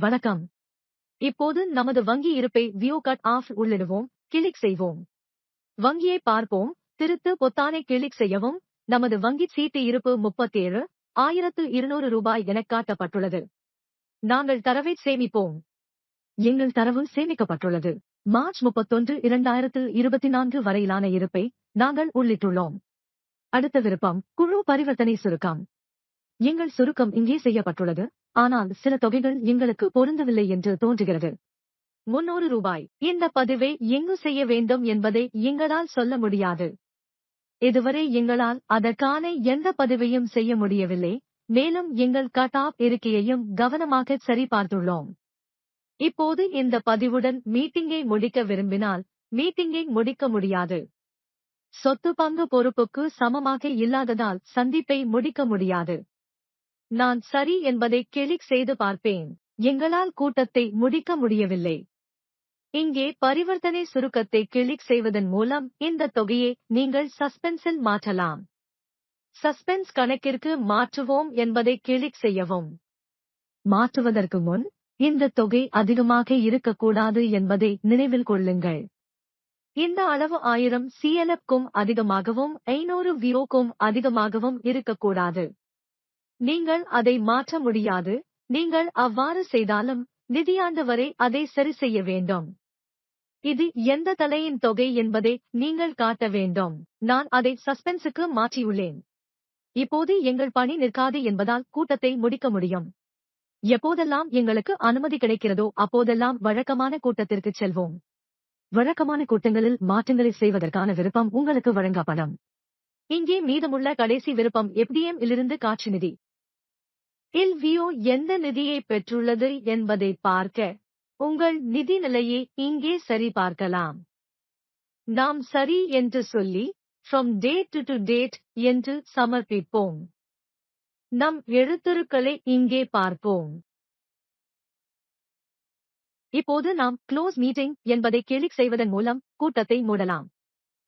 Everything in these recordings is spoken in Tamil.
வணக்கம். இப்போது நமது வங்கி இருப்பை வியூ கட் ஆஃப் உள்ளிடுவோம். கிளிக் செய்வோம். வங்கியை பார்ப்போம். திருத்து பொத்தானை கிளிக் செய்யவும் நமது வங்கி சீட்டு இருப்பு முப்பத்தேழு ஆயிரத்து இருநூறு ரூபாய் என காட்டப்பட்டுள்ளது. நாங்கள் தரவை சேமிப்போம். எங்கள் தரவு சேமிக்கப்பட்டுள்ளது. மார்ச் முப்பத்தொன்று இரண்டாயிரத்து இருபத்தி நான்கு வரையிலான இருப்பை நாங்கள் உள்ளிட்டுள்ளோம். அடுத்த விருப்பம் குழு பரிவர்த்தனை சுருக்கம். எங்கள் சுருக்கம் இங்கே செய்யப்பட்டுள்ளது. ஆனால் சில தொகைகள் எங்களுக்கு பொருந்தவில்லை என்று தோன்றுகிறது. முன்னூறு ரூபாய். இந்த பதிவை எங்கு செய்ய வேண்டும் என்பதை எங்களால் சொல்ல முடியாது. இதுவரை எங்களால் அதற்கான எந்த பதிவையும் செய்ய முடியவில்லை. மேலும் எங்கள் கட் ஆப் இருக்கையையும் கவனமாக சரிபார்த்துள்ளோம். இப்போது இந்த பதிவுடன் மீட்டிங்கை முடிக்க விரும்பினால் மீட்டிங்கை முடிக்க முடியாது. சொத்து பங்கு பொறுப்புக்கு சமமாக இல்லாததால் சந்திப்பை முடிக்க முடியாது. நான் சரி என்பதை கிளிக் செய்து பார்ப்பேன். எங்களால் கூட்டத்தை முடிக்க முடியவில்லை. இங்கே பரிவர்த்தனை சுருக்கத்தை கிளிக் செய்வதன் மூலம் இந்த தொகையை நீங்கள் சஸ்பென்ஸில் மாற்றலாம். சஸ்பென்ஸ் கணக்கிற்கு மாற்றுவோம் என்பதை கிளிக் செய்யவும். மாற்றுவதற்கு முன் இந்த தொகை அதிகமாக இருக்கக்கூடாது என்பதை நினைவில் கொள்ளுங்கள். இந்த அளவு ஆயிரம் சிஎல்எப்க்கும் அதிகமாகவும் ஐநூறு வியோக்கும் அதிகமாகவும் இருக்கக்கூடாது. நீங்கள் அதை மாற்ற முடியாது. நீங்கள் அவ்வாறு செய்தாலும் நிதியாண்டு வரை அதை சரி செய்ய வேண்டும். இது எந்த தலையின் தொகை என்பதை நீங்கள் காட்ட வேண்டும். நான் அதை சஸ்பென்ஸுக்கு மாற்றியுள்ளேன். இப்போது எங்கள் பணி நிற்காது என்பதால் கூட்டத்தை முடிக்க முடியும். எப்போதெல்லாம் எங்களுக்கு அனுமதி கிடைக்கிறதோ அப்போதெல்லாம் வழக்கமான கூட்டத்திற்கு செல்வோம். வழக்கமான கூட்டங்களில் மாற்றங்களை செய்வதற்கான விருப்பம் உங்களுக்கு வழங்கப்படும். இங்கே மீதமுள்ள கடைசி விருப்பம் எப்டிஎம் இலிருந்து காட்சி நிதி. இல்வியோ எந்த நிதியை பெற்றுள்ளது என்பதை பார்க்க உங்கள் நிதி நிலையை இங்கே சரி பார்க்கலாம் நாம் சரி என்று சொல்லி ஃப்ரம் டேட் டு டேட் என்று சமர்ப்பிப்போம். நம் எழுத்துருக்களை இங்கே பார்ப்போம். இப்போது நாம் க்ளோஸ் மீட்டிங் என்பதை கிளிக் செய்வதன் மூலம் கூட்டத்தை மூடலாம்.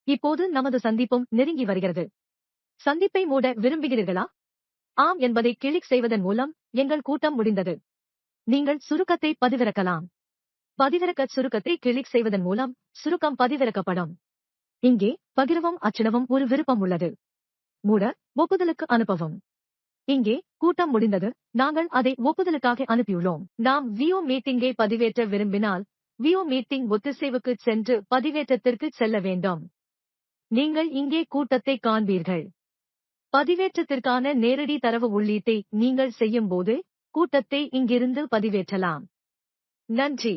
இப்போது நமது சந்திப்பும் நெருங்கி வருகிறது. சந்திப்பை மூட விரும்புகிறீர்களா? ஆம் என்பதை கிளிக் செய்வதன் மூலம் எங்கள் கூட்டம் முடிந்தது. நீங்கள் சுருக்கத்தை பதிவிறக்கலாம். பதிவிறக்க சுருக்கத்தை கிளிக் செய்வதன் மூலம் சுருக்கம் பதிவிறக்கப்படும். இங்கே பகிரவும் அச்சிடவும் ஒரு விருப்பம் உள்ளது. மூட ஒப்புதலுக்கு அனுப்பவும். இங்கே கூட்டம் முடிந்தது. நாங்கள் அதை ஒப்புதலுக்காக அனுப்பியுள்ளோம். நாம் வியோ மீட்டிங்கை பதிவேற்ற விரும்பினால் வியோ மீட்டிங் ஒத்திசைவுக்கு சென்று பதிவேற்றத்திற்கு செல்ல வேண்டும். நீங்கள் இங்கே கூட்டத்தை காண்பீர்கள். பதிவேற்றத்திற்கான நேரடி தரவு உள்ளீட்டை நீங்கள் செய்யும்போது கூட்டத்தை இங்கிருந்து பதிவேற்றலாம். நன்றி.